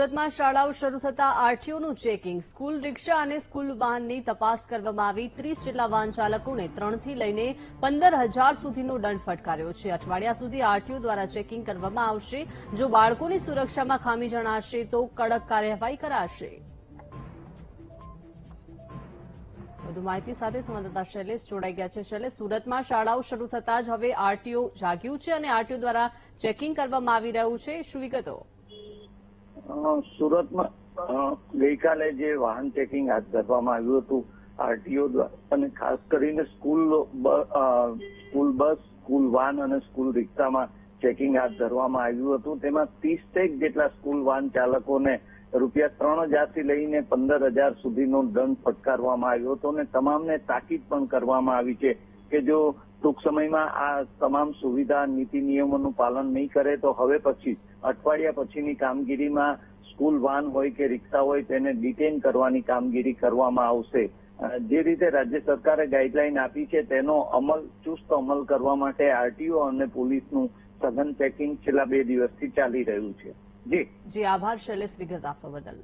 સુરતમાં શાળાઓ શરૂ થતા આરટીઓનું ચેકિંગ. સ્કૂલ રિક્ષા અને સ્કૂલ વાહનની તપાસ કરવામાં આવી. ત્રીસ જેટલા વાહન ચાલકોને ત્રણથી લઈને પંદર હજાર સુધીનો દંડ ફટકાર્યો છે. અઠવાડિયા સુધી આરટીઓ દ્વારા ચેકિંગ કરવામાં આવશે. જો બાળકોની સુરક્ષામાં ખામી જણાશે તો કડક કાર્યવાહી કરાશે. વધુ માહિતી સાથે સંવાદદાતા શૈલેષ જોડાઈ ગયા છે. શૈલેષ, સુરતમાં શાળાઓ શરૂ થતા જ હવે આરટીઓ જાગ્યું છે અને આરટીઓ દ્વારા ચેકિંગ કરવામાં આવી રહ્યું છે. શું વિગતો? સુરતમાં ગઈકાલે જે વાહન ચેકિંગ હાથ ધરવામાં આવ્યું હતું, આરટીઓ દ્વારા, અને ખાસ કરીને school school bus, school van અને સ્કૂલ રિક્ષામાં ચેકિંગ હાથ ધરવામાં આવ્યું હતું. તેમાં ત્રીસેક જેટલા સ્કૂલ વાન ચાલકોને રૂપિયા ત્રણ હજારથી લઈને પંદર હજાર સુધીનો દંડ ફટકારવામાં આવ્યો હતો અને તમામને તાકીદ પણ કરવામાં આવી છે કે જો ટૂંક સમયમાં આ તમામ સુવિધા, નીતિ, નિયમોનું પાલન નહીં કરે, તો હવે પછી, અઠવાડિયા પછીની કામગીરીમાં સ્કૂલ વાન હોય કે રિક્ષા હોય, તેને ડિટેન કરવાની કામગીરી કરવામાં આવશે. જે રીતે રાજ્ય સરકારે ગાઈડલાઈન આપી છે, તેનો અમલ, ચુસ્ત અમલ કરવા માટે આરટીઓ અને પોલીસનું સઘન ચેકિંગ છેલ્લા બે દિવસથી ચાલી રહ્યું છે. જી. જી, આભાર, શૈલેષ વિગત આપવા બદલ.